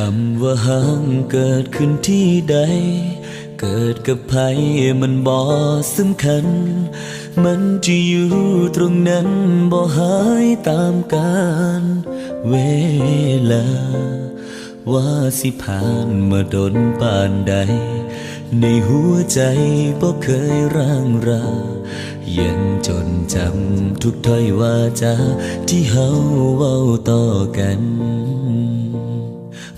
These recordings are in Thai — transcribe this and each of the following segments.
คำว่าห้างเกิดขึ้นที่ใด เกิดกับใครมันบ่สำคัญ มันจะอยู่ตรงนั้นบ่หายตามกาลเวลา ว่าสิผ่านมาดนปานใด ในหัวใจบ่เคยร่างรายังจนจำทุกถ้อยว่าจาที่เฮาเว้าต่อกัน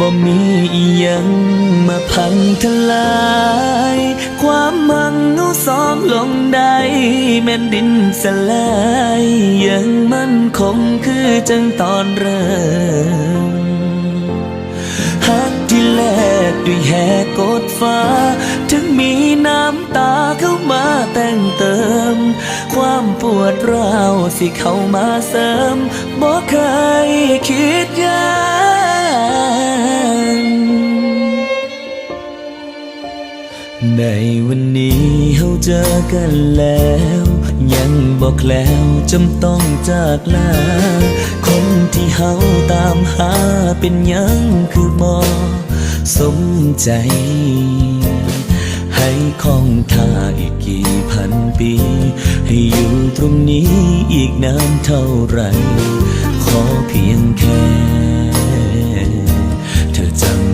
บ่มีอียังมาพังทลาย ความมังเอาสองลงได้แม่นดินสลายยังมั่นคงคือจังตอนเริ่มฮักที่แลกด้วยแหกกดฟ้า ถึงมีน้ำตาเข้ามาแต่งเติม ความปวดร้าวสิเข้ามาเสริมบอกเคยคิดยัง ในวันนี้เฮาเจอกันแล้ว ยังบอกแล้วจำต้องจากลา คนที่เฮาตามหาเป็นยังคือบ่สมใจ ให้คองท่าอีกกี่พันปี ให้อยู่ตรงนี้อีกนานเท่าไหรขอเพียงแค่ เธอจำ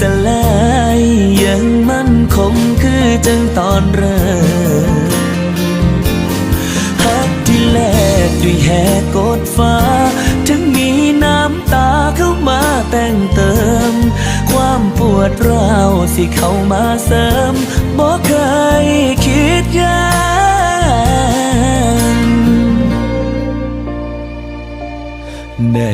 สลายยังมั่นคงคือจังตอนเริ่มฮักที่แลกด้วยแหกกดฟ้า ถึงมีน้ำตาเข้ามาแต่งเติม ความปวดร้าวสิเข้ามาเสริมบอกเคยคิดยัง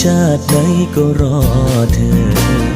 ชาติไหนก็รอเธอ